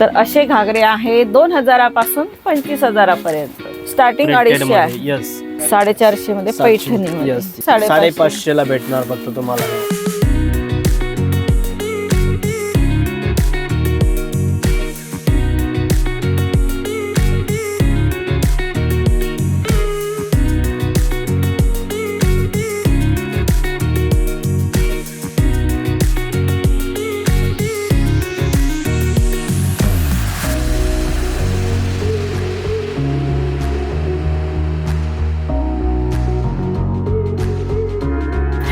तर असे घागरे आहे दोन हजारापासून पंचवीस हजारापर्यंत. स्टार्टिंग अडीचशे आहे. येस साडेचारशे मध्ये पैठणी. साडेपाचशे. ला भेटणार फक्त तुम्हाला.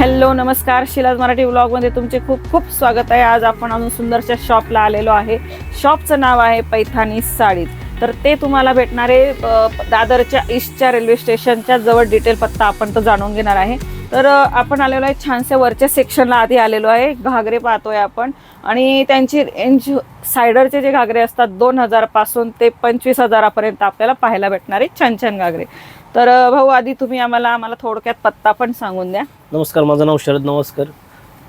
हॅलो नमस्कार. शिलाज मराठी ब्लॉगमध्ये तुमचे खूप खूप स्वागत आहे. आज आपण अजून सुंदरच्या शॉपला आलेलो आहे. शॉपचं नाव आहे पैठाणी साडीज तर ते तुम्हाला भेटणारे दादरच्या ईस्टच्या रेल्वे स्टेशनच्या जवळ डिटेल पत्ता आपण तो जाणून घेणार आहे. तर आपण आलेलो आहे छानशा वरच्या सेक्शनला. आधी आलेलो आहे. घागरे पाहतोय आपण. आणि त्यांची रेंज सायडरचे जे घागरे असतात दोन हजारपासून ते पंचवीस हजारापर्यंत आपल्याला पाहायला भेटणारे छान छान घागरे. तर भाऊ आधी तुम्ही आम्हाला आम्हाला थोडक्यात पत्ता पण सांगून द्या. नमस्कार माझं नाव शरद नमस्कार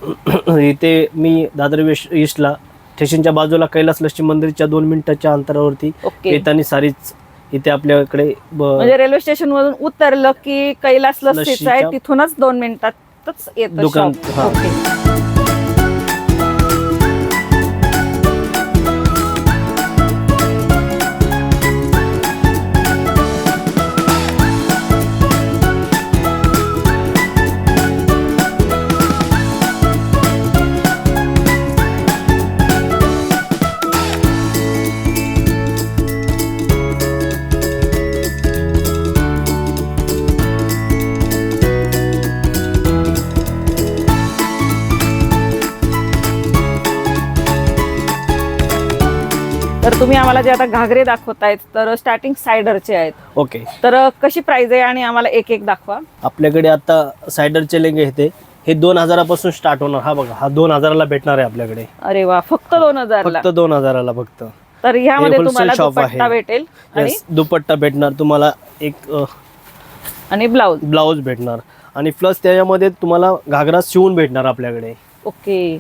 इथे मी दादर वेस्ट ईस्टला स्टेशनच्या बाजूला कैलास लक्ष्मी मंदिरच्या दोन मिनिटाच्या अंतरावरती पेतानी सारीच इथे आपल्याकडे म्हणजे रेल्वे स्टेशन मधून उतरलं की कैलास लस्सीच आहे तिथूनच दोन मिनिटातच येतं दुकान- तर तुम्ही आम्हाला जे आता घागरे दाखवतायत तर स्टार्टिंग सायडरचे आहेत. ओके तर कशी प्राइस आहे आणि आम्हाला एक एक दाखवा. आपल्याकडे आता सायडरचे लेंगे येते हे दोन हजारापासून स्टार्ट होणार. हा बघा हा दोन हजाराला भेटणार आहे आपल्याकडे. अरे वा फक्त दोन हजारला. फक्त दोन हजाराला फक्त. तर ह्यामध्ये तुम्हाला दुपट्टा. भेटेल आणि दुपट्टा भेटणार. तुम्हाला एक आणि ब्लाऊज ब्लाऊज भेटणार. आणि प्लस त्याच्यामध्ये तुम्हाला घागरा शिवून भेटणार आपल्याकडे. ओके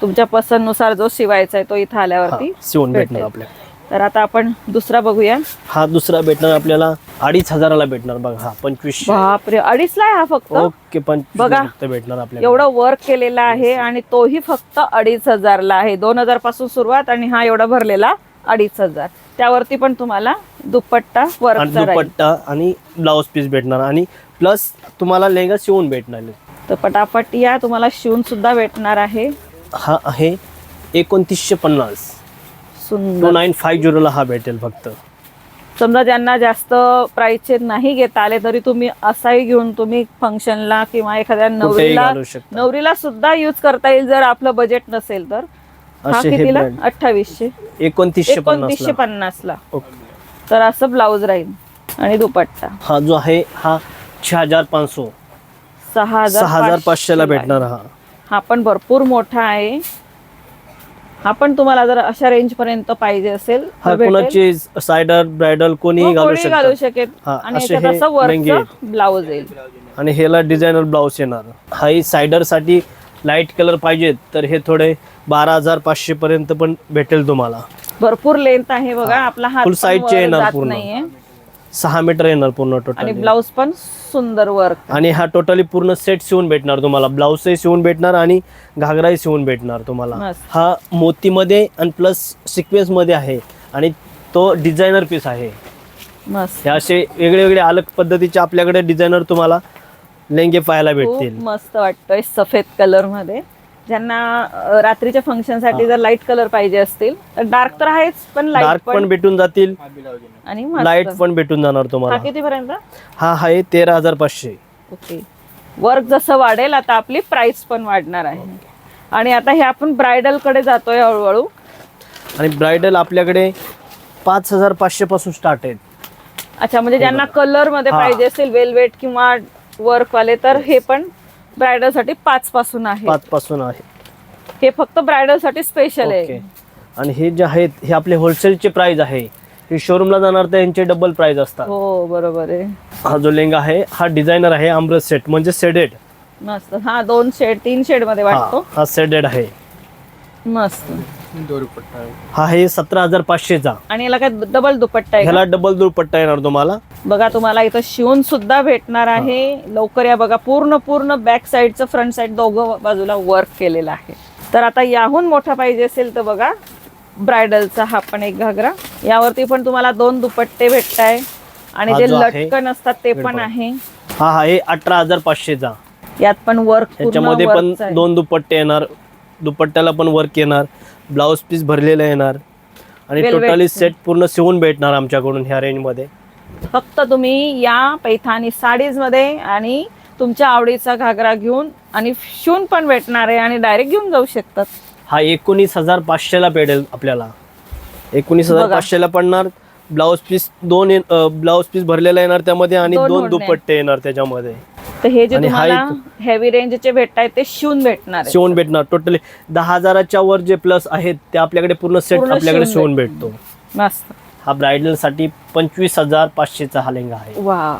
तुमच्या पसंतनुसार जो शिवायचा आहे तो इथं आल्यावरती शिवून भेटणार. आपल्याकडे तर आता आपण दुसरा बघूया. हा दुसरा भेटणार आपल्याला अडीच हजाराला भेटणार बघा. हा पंचवीसशे बापरे अडीचला आहे हा फक्त? ओके पंचवीस बघा. भेटणार आपल्याला. एवढं वर्क केलेलं आहे आणि तोही फक्त अडीच हजारला आहे. दोन हजारपासून सुरुवात आणि हा एवढा भरलेला अडीच हजार. त्यावरती पण तुम्हाला दुपट्टा राहील दुपट्टा आणि ब्लाऊज पीस भेटणार आणि प्लस तुम्हाला लेंगा शिवून भेटणार. तर पटापट या तुम्हाला शिवून सुद्धा भेटणार आहे. हा आहे एकोणतीसशे पन्नास. टू सुंदर नाईन फाईव्ह झिरोला हा भेटेल फक्त. समजा ज्यांना जास्त प्राइसचे नाही घेता आले तरी तुम्ही असाही घेऊन तुम्ही फंक्शनला किंवा एखाद्या कुठेही नवरीला घालू शकता. नवरीला सुद्धा युज करता येईल जर आपलं बजेट नसेल तर. हा असे हे कितीला? brand. अठ्ठावीसशे. एकोणतीसशे एकोणतीसशे पन्नास पन्नासला. ओके. तर असं ब्लाऊज राहील आणि दुपट्टा. हा जो आहे हा छह हजार पाचशे. सहा हजार सहा हजार पाचशेला पाचशेला भेटणार हा. हा पण भरपूर मोठा आहे. हा पण तुम्हाला जर अशा रेंज पर्यंत पाहिजे असेल तर भेटेल. कोणाची सायडर ब्रायडल कोणीही हो, घालू कोणी घालू शकतात शकेल. हा, आणि असे याच्यात हे असं लेंगे. वरचं ब्लाऊज येईल. आणि ह्याला डिझायनर ब्लाऊज येणार. हाही सायडरसाठी लाइट कलर पाहिजेत तर हे थोडे बारा हजार पाचशे पर्यंत पण भेटेल तुम्हाला. भरपूर लेंथ आहे बघा. आपला हात Full पण side चे वर येणार जात पूर्ण. नाहीये. सहा मीटर येणार पूर्ण आणि टोटल ब्लाऊज पण सुंदर वर्क आणि हा टोटली पूर्ण सेट शिवून भेटणार तुम्हाला. ब्लाऊजही शिवून भेटणार आणि घागराही शिवून भेटणार तुम्हाला. मस्त. हा मोतीमध्ये आणि प्लस सिक्वेन्समध्ये आहे. आणि तो डिझायनर पीस आहे. मस्त. हे असे वेगळे वेगळे अलग पद्धतीचे आपल्याकडे डिझायनर तुम्हाला लेंगे पाहायला खूप भेटतील. मस्त वाटतोय सफेद कलरमध्ये. ज्यांना रात्रीच्या फंक्शनसाठी जर लाइट कलर पाहिजे असतील तर डार्क तर आहेच पण लाइट डार्क पण भेटून जातील. आणि लाइट पण भेटून जाणार हा तुम्हाला. किती पर्यंत हा आहे तेरा हजार पाचशे. ओके. वर्क जसं वाढेल आता आपली प्राइस पण वाढणार आहे. आणि आता हे आपण ब्रायडलकडे जातोय हळूहळू. आणि ब्रायडल आपल्याकडे पाच हजार पाचशे पासून स्टार्ट आहेत अच्छा म्हणजे ज्यांना कलरमध्ये. पाहिजे असेल वेलवेट किंवा वर्क वाले तर हे पण ब्रायडलसाठी पाच पासून आहे. पाच पासून आहे. हे फक्त ब्रायडलसाठी स्पेशल ओके. आहे आणि हे जे आहेत हे आपले होलसेलचे प्राइस आहे. हे शोरूमला जाणार तर यांचे डबल प्राइस असतात. हो बरोबर आहे. हा जो लेंगा आहे हा डिझायनर आहे आमरस सेट म्हणजे सेडेड मस्त. हा दोन शेड तीन शेडमध्ये वाटतो. हा सेडेड आहे. मस्त. हा आहे सतरा हजार पाचशेचा. आणि याला काय डबल दुपट्टा आहे का? ह्याला डबल दुपट्टा येणार तुम्हाला. बघा तुम्हाला इथं शिवून सुद्धा भेटणार आहे. लवकर या बघा पूर्ण पूर्ण बॅक साईडचं फ्रंट साईड दोघं बाजूला वर्क केलेलं आहे. तर आता याहून मोठा पाहिजे असेल तर बघा ब्रायडलचा हा पण एक घागरा. यावरती पण तुम्हाला दोन दुपट्टे भेटताय. आणि हा जे जो आहे, लटकन असतात ते पण. आहे. हा आहे अठरा हजार पाचशेचा. यात पण वर्क त्याच्यामध्ये पण दोन दुपट्टे येणार. दुपट्ट्याला पण वर्क येणार. ब्लाऊज पीस भरलेला येणार आणि Velvet. टोटली सेट पूर्ण शिवून भेटणार आमच्याकडून ह्या रेंजमध्ये फक्त तुम्ही या पैठाणी साडीजमध्ये आणि तुमच्या आवडीचा घागरा घेऊन आणि शिवून पण भेटणार आहे आणि डायरेक्ट घेऊन जाऊ शकतात हा एकोणीस हजार पाचशेला पेडेल आपल्याला एकोणीस हजार बघा. पाचशेला पडणार ब्लाऊज पीस दोन ब्लाऊज पीस भरलेला येणार त्यामध्ये आणि दोन दोन ओढण्या. दुपट्टे येणार त्याच्यामध्ये तर हे जे तुम्हाला हेवी रेंजचे भेटताय ते शिवून भेटणार शिवून भेटणार. टोटली दहा हजाराच्या वर जे प्लस आहेत ते आपल्याकडे पूर्ण सेट आपल्याकडे शिवून भेटतो. मस्त. हा ब्रायडलसाठी पंचवीस हजार पाचशेचा हा लेंगा आहे. वा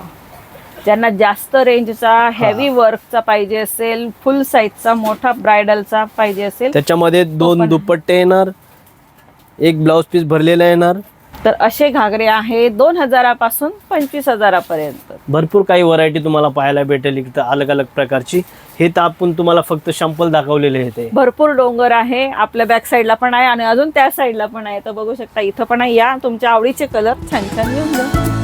ज्यांना जास्त रेंजचा हेवी वर्कचा पाहिजे असेल फुल साईजचा मोठा ब्रायडलचा पाहिजे असेल त्याच्यामध्ये दोन. दुपट्टे येणार एक ब्लाऊज पीस भरलेला येणार तर असे घागरे आहे दोन हजारापासून पंचवीस हजारापर्यंत. भरपूर काही व्हरायटी तुम्हाला पाहायला भेटेल. इथं अलग अलग प्रकारची. हे तर आपण तुम्हाला फक्त शॅम्पल दाखवलेले आहे ते भरपूर डोंगर आहे. आपल्या बॅक साईडला पण आहे आणि अजून त्या साईडला पण आहे. तर बघू शकता इथं पण आहे. या तुमच्या आवडीचे कलर छान छान घेऊन जा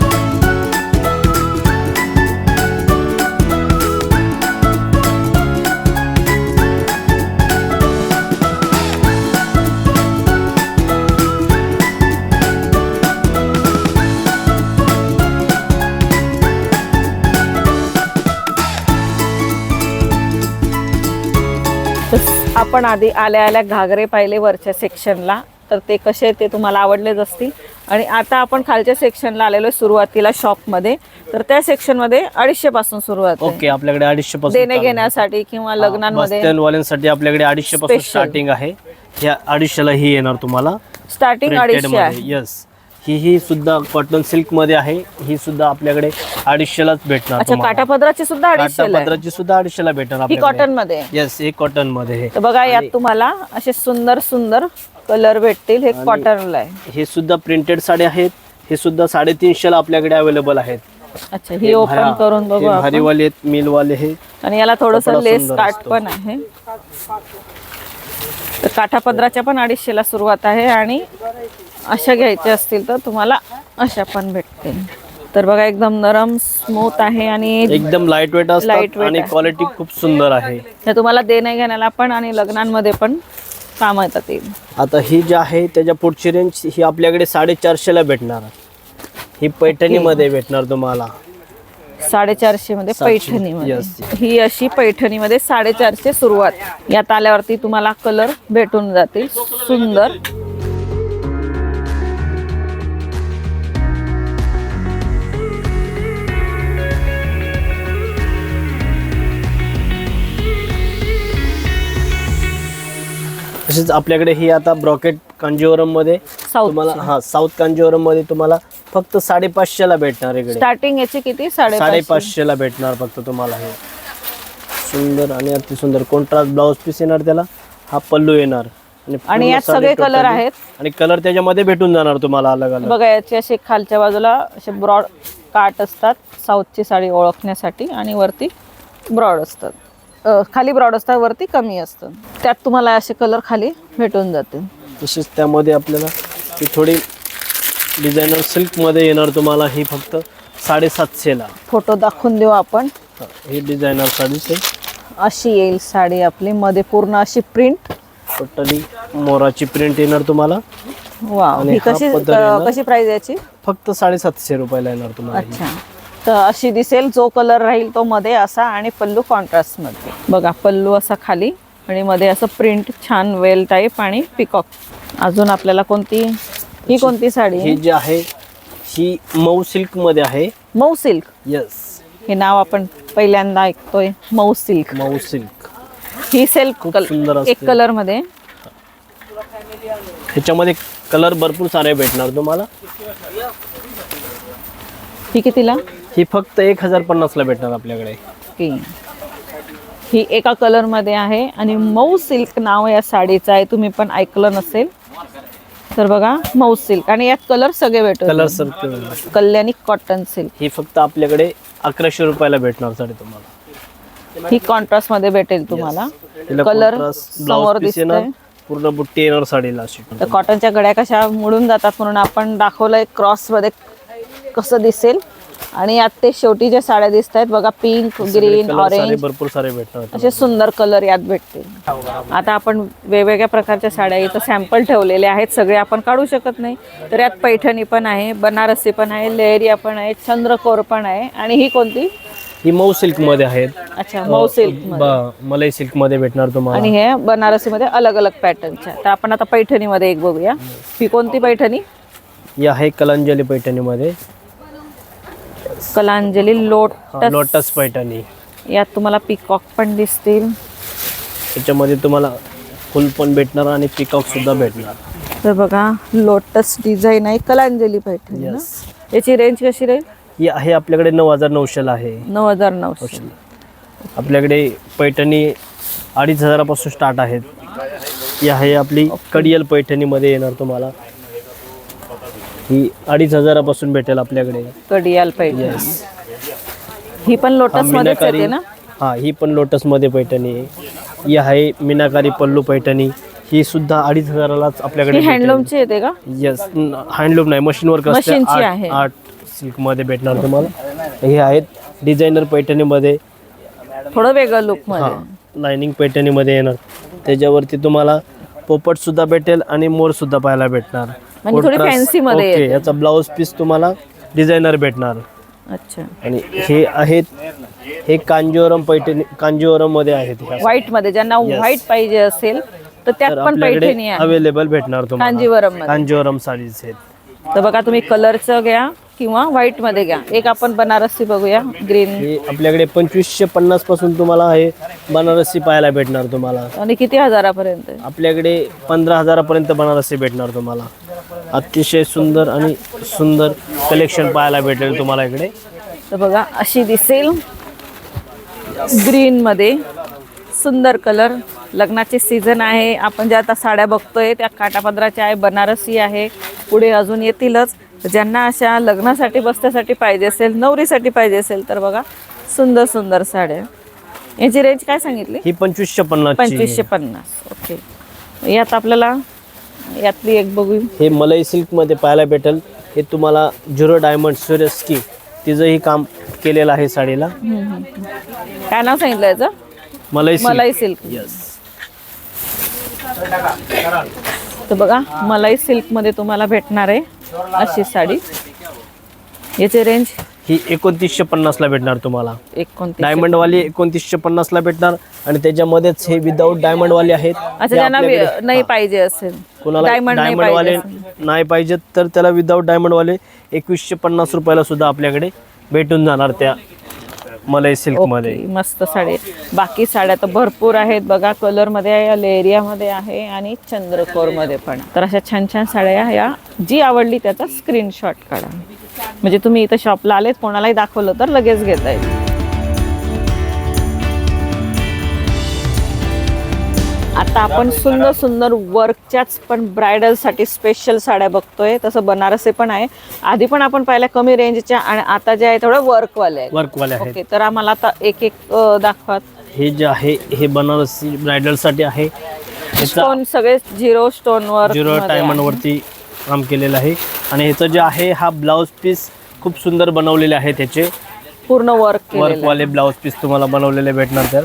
आपण आधी आल्या आल्या घागरे पाहिले वरच्या सेक्शनला तर ते कसे ते तुम्हाला आवडलेच असतील. आणि आता आपण खालच्या सेक्शनला आलेलो सुरुवातीला शॉपमध्ये तर त्या सेक्शनमध्ये अडीचशे पासून सुरुवात. ओके आपल्याकडे अडीचशे पासून देणे. घेण्यासाठी किंवा लग्नांमध्ये वाल्यांसाठी आपल्याकडे अडीचशे पासून. स्टार्टिंग आहे. ह्या अडीचशेला ही येणार तुम्हाला. स्टार्टिंग अडीचशे आहे. येस ही ही सुद्धा कॉटन सिल्कमध्ये आहे. ही सुद्धा आपल्याकडे अडीचशेलाच भेटणार अच्छा काटापदराची सुद्धा अडीचशे आहे. पदराची सुद्धा अडीचशेला भेटणार ही कॉटनमध्ये आहे. येस हे कॉटनमध्ये आहे. तर बघा यात तुम्हाला असे सुंदर सुंदर कलर भेटतील. हे कॉटनला आहे. हे सुद्धा प्रिंटेड साड्या आहेत. हे सुद्धा साडेतीनशेला आपल्याकडे अवेलेबल आहेत. अच्छा ही ओपन करून बघू आपण. भारीवाले आहेत मिलवाले हे. आणि याला थोडस कपडा लेस सुंदर काट असतो. पण आहे. तर काठापदराच्या पण अडीचशेला सुरुवात आहे आणि अशा घ्यायच्या असतील तर तुम्हाला अशा पण भेटतील. तर बघा एकदम नरम स्मूथ आहे आणि एकदम लाइट वेट Lightweight आणि. क्वालिटी खूप सुंदर आहे. हे तुम्हाला देण्या घेण्याला पण आणि लग्नांमध्ये पण काम येतात येईल आता ही जी आहे त्याच्या पुढची रेंज ही आपल्याकडे साडेचारशेला भेटणार. ही पैठणीमध्ये भेटणार तुम्हाला. साडेचारशे मध्ये Yes. ही अशी पैठणीमध्ये साडेचारशे सुरुवात. यात आल्यावरती तुम्हाला कलर भेटून जातील. सुंदर. तसेच आपल्याकडे ही आता ब्रॉकेट कांजीवरममध्ये साऊथ तुम्हाला हा साऊथ कांजीवरममध्ये तुम्हाला फक्त साडेपाचशेला भेटणार इकडे. स्टार्टिंग याची किती? साडेपाचशे. साडेपाचशेला भेटणार फक्त तुम्हाला हे. सुंदर आणि अति सुंदर कॉन्ट्रास्ट ब्लाऊज पीस येणार त्याला. हा पल्लू येणार. आणि यात सगळे कलर आहेत. आणि कलर त्याच्यामध्ये भेटून जाणार तुम्हाला अलग अलग. बघा याचे असे खालच्या बाजूला असे ब्रॉड काट असतात. साऊथची साडी ओळखण्यासाठी आणि वरती ब्रॉड असतात. खाली ब्रॉड असतात वरती कमी असतं. त्यात तुम्हाला असे कलर खाली भेटून जातील. तसेच त्यामध्ये आपल्याला ही थोडी डिझायनर सिल्कमध्ये येणार तुम्हाला. ही फक्त साडेसातशेला. फोटो दाखवून देऊ आपण. हा, डिझायनर साडीच आहे. अशी येईल साडी आपली. मध्ये पूर्ण अशी प्रिंट टोटली मोराची प्रिंट येणार तुम्हाला. वा आणि ही हा कशी पदर अ, येणार. कशी प्राइस याची? फक्त साडेसातशे रुपयाला येणार तुम्हाला ही. अच्छा. तर अशी दिसेल जो कलर राहील तो मध्ये असा आणि पल्लू कॉन्ट्रास्टमध्ये. बघा पल्लू असा खाली आणि मध्ये असं प्रिंट छान वेल टाईप आणि पिकॉक अजून आपल्याला कोणती ही कोणती साडी? ही आहे? जी आहे ही मऊ सिल्कमध्ये आहे. मऊ सिल्क येस हे नाव आपण पहिल्यांदा ऐकतोय मऊ सिल्क मऊ सिल्क ही सिल्क सुंदर असते. एक कलरमध्ये. ह्याच्यामध्ये कलर भरपूर सारे भेटणार तुम्हाला. ही कितीला? ही फक्त एक हजार पन्नासला भेटणार आपल्याकडे. ओके. ही एका कलरमध्ये आहे आणि मऊ सिल्क नाव या साडीचं आहे. तुम्ही पण ऐकलं नसेल तर बघा मऊ सिल्क आणि यात कलर सगळे कलर भेटतात सर कल्याणी कॉटन सिल्क ही फक्त आपल्याकडे अकराशे रुपयाला भेटणार साडी तुम्हाला. ही कॉन्ट्रास्टमध्ये भेटेल तुम्हाला. तिला कलर contrast समोर piece येणार दिसतंय. पूर्ण बुट्टी येणार साडीला अशी. तर कॉटनच्या गड्या कशा मुडून जातात म्हणून आपण दाखवलंय. क्रॉसमध्ये कसं दिसेल. आणि यात ते शेवटी ज्या साड्या दिसत आहेत बघा पिंक ग्रीन ऑरेंज भरपूर सारे भेटणार असे सुंदर कलर यात भेटतील. आता आपण वेगवेगळ्या प्रकारच्या साड्या इथं सॅम्पल ठेवलेले आहेत. सगळे आपण काढू शकत नाही. तर यात पैठणी पण आहे बनारसी पण आहे लेहरिया पण आहे चंद्रकोर पण आहे. आणि ही कोणती? ही मऊ सिल्कमध्ये आहेत. अच्छा मऊ सिल्क मलाई सिल्कमध्ये भेटणार तुम्हाला. आणि हे बनारसी मध्ये अलग अलग पॅटर्नच्या तर आपण आता पैठणी मध्ये एक बघूया. ही कोणती पैठणी? ही आहे कलांजली पैठणी मध्ये कलांजली लोटस. लोटस पैठणी. यात तुम्हाला पिकॉक पण दिसतील. त्याच्यामध्ये तुम्हाला फुल पण भेटणार आणि पिकॉक सुद्धा भेटणार. तर बघा लोटस डिझाईन आहे कलांजली पैठणी ना. याची रेंज कशी राहील? ही आहे आपल्याकडे नऊ हजार नऊशेला आहे. नऊ हजार नऊशे. आपल्याकडे पैठणी अडीच हजारापासून स्टार्ट आहेत. ही आहे आपली कडियल पैठणीमध्ये येणार तुम्हाला. ही अडीच हजारापासून भेटेल आपल्याकडे. कडियाल पैठणी ही पण लोटस मीनाकारी येते ना? हा ही पण लोटसमध्ये पैठणी आहे. ही आहे मीनाकारी पल्लू पैठणी. ही सुद्धा अडीच हजारालाच आपल्याकडे ही हँडलूमची येते का? येस हँडलूम नाही मशीन वर्क असते. मशीनची आहे. आर्ट आर्ट सिल्कमध्ये भेटणार तुम्हाला. हे आहेत डिझायनर पैठणीमध्ये. थोडं वेगळं लुकमध्ये. लाइनिंग पैठणीमध्ये येणार. त्याच्यावरती तुम्हाला पोपट सुद्धा भेटेल आणि मोर सुद्धा पाहायला भेटणार. म्हणजे थोडी Contrast- fancy मध्ये ओके, येते. याचा ब्लाऊज पीस तुम्हाला डिझायनर भेटणार. अच्छा. आणि हे आहेत हे कांजीवरम पैठणी कांजीवरममध्ये आहेत ह्या. व्हाईटमध्ये ज्यांना व्हाईट पाहिजे असेल तर त्यात तर पण आपल्याकडे पैठणी आहे. अवेलेबल भेटणार तुम्हाला. कांजीवरममध्ये कांजीवरम साडीज आहेत. तर बघा तुम्ही कलरचं घ्या किंवा व्हाईटमध्ये घ्या. एक आपण बनारसी बघूया ग्रीन हे आपल्याकडे पंचवीसशे पन्नासपासून तुम्हाला हे बनारसी पाहायला भेटणार तुम्हाला. आणि किती हजारापर्यंत? आपल्याकडे पंधरा हजारापर्यंत बनारसी भेटणार तुम्हाला. अतिशय सुंदर आणि सुंदर कलेक्शन पाहायला भेटेल तुम्हाला इकडे. तर बघा अशी दिसेल ग्रीन मध्ये. सुंदर कलर लग्नाचे सीझन आहे. आपण ज्या आता साड्या बघतोय त्या काटापदराच्या आहे बनारसी आहे. पुढे अजून येतीलच. ज्यांना अशा लग्नासाठी बसण्यासाठी पाहिजे असेल नवरीसाठी पाहिजे असेल तर बघा सुंदर सुंदर साड्या. याची रेंज काय सांगितली? ही पंचवीसशे पन्नास पंचवीसशे पन्नास. ओके यात आपल्याला यातली एक बघू हे मलई सिल्कमध्ये पाहायला भेटेल. हे तुम्हाला झिरो डायमंड सूर्यस्की तिचंही काम केलेलं आहे साडीला. काय नाव सांगितलं याचं? मलई मलाई सिल्क येस तर बघा मलाई सिल्कमध्ये तुम्हाला भेटणार आहे अशी साडी. याची रेंज ही एकोणतीसशे पन्नासला भेटणार तुम्हाला. एकोणतीस डायमंड वाली एकोणतीसशे पन्नासला भेटणार आणि त्याच्यामध्येच हे विदाऊट डायमंड वाले आहेत अच्छा ते ज्यांना वि- आपल्याकडे- नाही पाहिजे असेल. कोणाला डायमंड नाही वाले पाहिजे असेल. नाही पाहिजेत तर त्याला विदाऊट डायमंड वाले एकवीसशे पन्नास रुपयाला सुद्धा आपल्याकडे भेटून जाणार त्या मलई सिल्कमध्ये ओके, मस्त साडी. बाकी साड्या तर भरपूर आहेत बघा कलरमध्ये आहे लेरिया मध्ये आहे आणि चंद्रकोरमध्ये पण. तर अशा छान छान साड्या या. जी आवडली त्याचा स्क्रीनशॉट काढा. म्हणजे तुम्ही इथं शॉपला आलेत कोणालाही दाखवलं तर लगेच घेता येईल. आता आपण सुंदर सुंदर वर्कच्याच पण ब्रायडलसाठी स्पेशल साड्या बघतोय तसं बनारसी पण आहे. आधी पण आपण पाहिल्या कमी रेंजच्या आणि आता जे आहे थोडं वर्कवाले आहेत. वर्क वाले आहेत. ओके तर आम्हाला आता एक एक अ, दाखवा. हे जे आहे हे बनारसी ब्रायडलसाठी आहे. ह्याचा स्टोन सगळे झिरो स्टोन वर झिरो डायमंड वरती काम केलेलं आहे. आणि ह्याचं जे आहे हा ब्लाऊज पीस खूप सुंदर बनवलेले आहे त्याचे पूर्ण वर्क वर्क केलेलं वाले ब्लाऊज पीस तुम्हाला बनवलेले भेटणार तर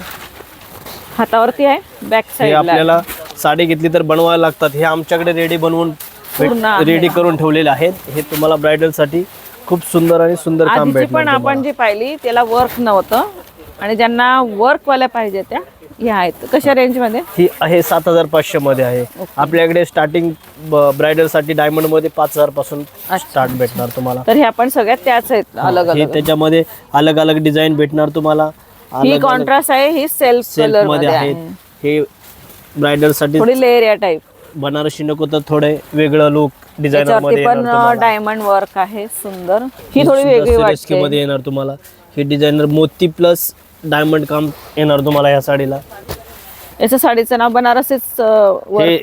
हातावरती आहे बॅक हे साईडला आपल्याला साडी घेतली तर बनवायला लागतात. हे आमच्याकडे रेडी बनवून पूर्ण आहे. रेडी करून ठेवलेले आहेत. हे तुम्हाला ब्रायडलसाठी खूप सुंदर आणि सुंदर काम आधीची पण आपण जी पाहिली त्याला वर्क नव्हतं. आणि ज्यांना वर्क वाल्या पाहिजे त्या ह्या आहेत. कशा रेंजमध्ये? ही आहे सात हजार पाचशे मध्ये आहे. आपल्याकडे स्टार्टिंग ब्रायडलसाठी डायमंडमध्ये पाच हजारपासून स्टार्ट भेटणार तुम्हाला. तर ह्या पण सगळ्यात त्याच आहेत अलग हे अलग त्याच्यामध्ये अलग अलग डिझाईन भेटणार तुम्हाला. ही कॉन्ट्रास्ट आहे ही सेल्फ सेल्फ कलरमध्ये आहे. हे ब्रायडलसाठी थोडी लेअर या टाईप बनारसी नको तर थोडे वेगळं लुक डिझायनरमध्ये पण. डायमंड वर्क आहे सुंदर. ही थोडी वेगळी वाटते. मध्ये येणार तुम्हाला. हे डिझायनर मोती प्लस डायमंड काम येणार तुम्हाला या साडीला. याच्या साडीचं नाव बनारसीच हे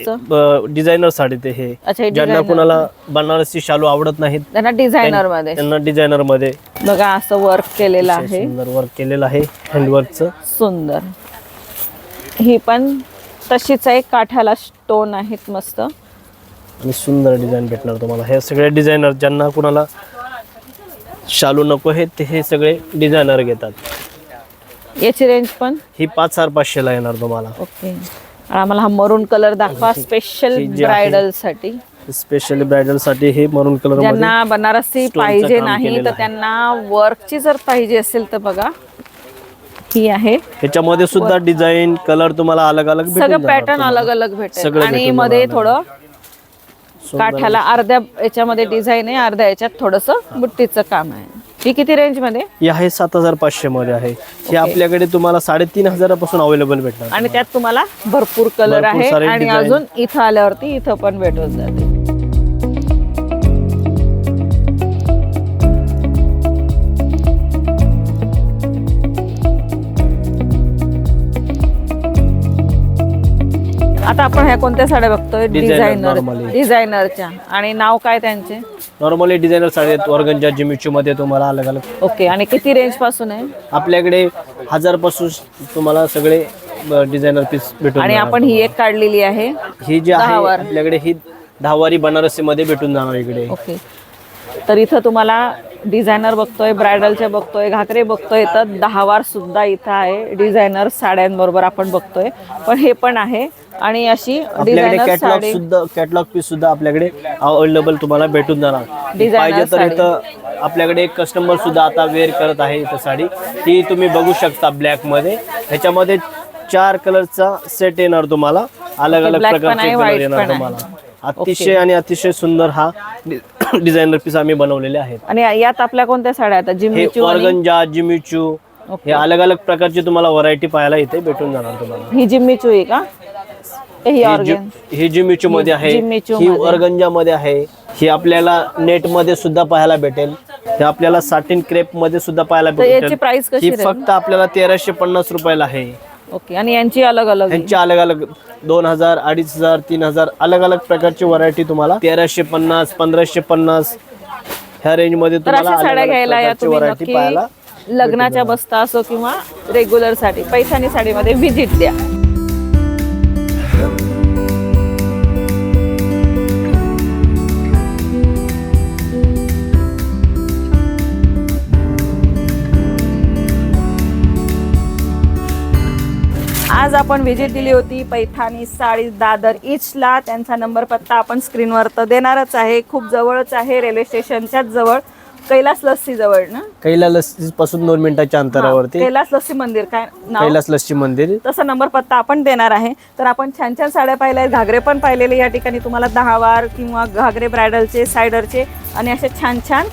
डिझायनर साडी ते हे. अच्छा हे ज्यांना designer. कुणाला बनारसी शालू आवडत नाहीत त्यांना डिझायनरमध्ये त्यांना डिझायनरमध्ये बघा असं वर्क केलेलं आहे. सुंदर वर्क केलेलं आहे हँडवर्कचं सुंदर. ही पण तशीच आहे काठाला स्टोन आहेत मस्त. आणि सुंदर डिझाईन भेटणार तुम्हाला. हे सगळे डिझायनर ज्यांना कुणाला शालू नको आहे ते हे सगळे डिझायनर घेतात. याची रेंज पण? ही पाच हजार पाचशेला येणार तुम्हाला. ओके. आणि आम्हाला हा मरून कलर दाखवा स्पेशल जी आहे- ब्रायडलसाठी. स्पेशली ब्रायडलसाठी हे मरून कलरमध्ये ज्यांना बनारसी पाहिजे काम नाही केलेलं तर आहे. त्यांना वर्कची जर पाहिजे असेल तर बघा. ही आहे. ह्याच्यामध्ये सुद्धा डिझाईन कलर तुम्हाला अलग अलग सगळं पॅटर्न अलग अलग भेटेल. सगळं आणि मध्ये थोडं काठाला अर्ध्या याच्यामध्ये डिझाईन आहे अर्ध्या याच्यात थोडस बुट्टीचं काम आहे. ही किती रेंजमध्ये? ही आहे सात हजार पाचशे मध्ये आहे. हे आपल्याकडे तुम्हाला साडेतीन हजारापासून अवेलेबल भेटणार. आणि त्यात तुम्हाला भरपूर कलर आहे आणि. अजून इथं आल्यावरती इथं पण भेटून जाते. आता आपण ह्या कोणत्या साड्या बघतोय? Designer designer normally. डिझायनरच्या आणि नाव काय त्यांचे? नॉर्मली डिझायनर साडी आहेत. वर्गंजा जिमिचू मध्ये तुम्हाला अलग अलग ओके आणि किती रेंजपासून आहे? आपल्याकडे हजारपासून तुम्हाला सगळे डिझायनर पीस भेटून आणि जाणार. आपण ही एक काढलेली आहे. ही जी आहे दहावार. आपल्याकडे ही दहावारी बनारसी मध्ये भेटून जाणार इकडे. ओके तर इथं तुम्हाला डिझायनर बघतोय ब्रायडलच्या बघतोय घागरे बघतोय. तर दहावार सुद्धा इथं आहे. डिझायनर साड्यांबरोबर आपण बघतोय. पण हे पण आहे. आणि अशी आपल्याकडे डिझायनर कॅटलॉग साडी सुद्धा कॅटलॉग पीस सुद्धा आपल्याकडे अवेलेबल तुम्हाला भेटून जाणार. Designer पाहिजे तर साडी. इथं आपल्याकडे एक कस्टमर सुद्धा आता वेअर करत आहे इथं साडी. ती तुम्ही बघू शकता ब्लॅकमध्ये. ह्याच्यामध्ये चार कलरचा सेट येणार तुम्हाला. अलग अलग black पण प्रकारचे आहे, कलर white येणार पण आहे. तुम्हाला. अतिशय आणि अतिशय सुंदर हा डिझायनर पीस आम्ही बनवलेले आहेत. आणि यात आपल्या कोणत्या साड्या आता जिम्मीचू आणि ऑर्गंजा जिमिचू हे अलग अलग प्रकारची तुम्हाला व्हरायटी पाहायला इथे भेटून जाणार तुम्हाला. ही जिम्मीचू आहे का? हे जिमिचू मध्ये आहे जिमिचू ही. वर्गंजा मध्ये आहे ही आपल्याला नेटमध्ये सुद्धा पाहायला भेटेल हे आपल्याला साटिन क्रेपमध्ये सुद्धा पाहायला भेटेल. प्राइस ही फक्त आपल्याला तेराशे पन्नास रुपयाला आहे. ओके आणि यांची अलग अलग आहे. यांची अलग अलग दोन हजार अडीच हजार तीन हजार अलग अलग प्रकारची व्हरायटी तुम्हाला. तेराशे पन्नास पंधराशे पन्नास ह्या रेंजमध्ये तर तुम्हाला अशा अलग साड्या अलग घ्यायला या प्रकारची तुम्ही व्हरायटी पाहायला नक्की लग्नाच्या बस्ता असो किंवा रेग्युलरसाठी पैठणी साडीमध्ये व्हिजिट द्या. आज आपण व्हिजिट दिली होती पैठाणी साडी दादर ईस्टला त्यांचा नंबर पत्ता आपण स्क्रीनवर तर देणारच आहे. खूप जवळच आहे रेल्वे स्टेशनच्याच जवळ कैलास लस्सी जवळ ना? कैला लस्सी पासून दोन मिनिटाच्या अंतरावरती. कैलास लस्सी मंदिर काय नाव? कैलास लस्सी मंदिर. तसा नंबर पत्ता आपण देणार आहे. तर आपण छान छान साड्या पाहिल्या आहेत. घागरे पण पाहिलेले या ठिकाणी. तुम्हाला दहा वार किंवा घागरे ब्रायडलचे सायडरचे आणि अशा छान छान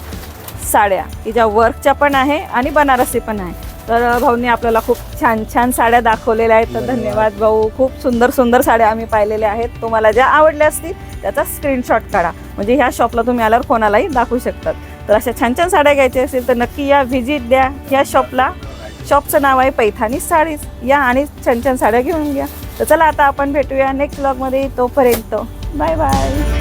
साड्या. की ज्या वर्कच्या पण आहे आणि बनारसी पण आहे. तर भाऊंनी आपल्याला खूप छान छान साड्या दाखवलेल्या आहेत. तर धन्यवाद. भाऊ. खूप सुंदर सुंदर साड्या आम्ही पाहिलेल्या आहेत. तुम्हाला ज्या आवडल्या असतील त्याचा स्क्रीनशॉट काढा. म्हणजे ह्या शॉपला तुम्ही आल्यावर कोणालाही दाखवू शकतात. तर अशा छान छान साड्या घ्यायच्या असतील तर नक्की या व्हिजिट द्या. ह्या शॉपला शॉपचं नाव आहे पैठाणी साडीज. या आणि छान छान साड्या घेऊन घ्या. तर चला आता आपण भेटूया नेक्स्ट ब्लॉगमध्ये तोपर्यंत बाय बाय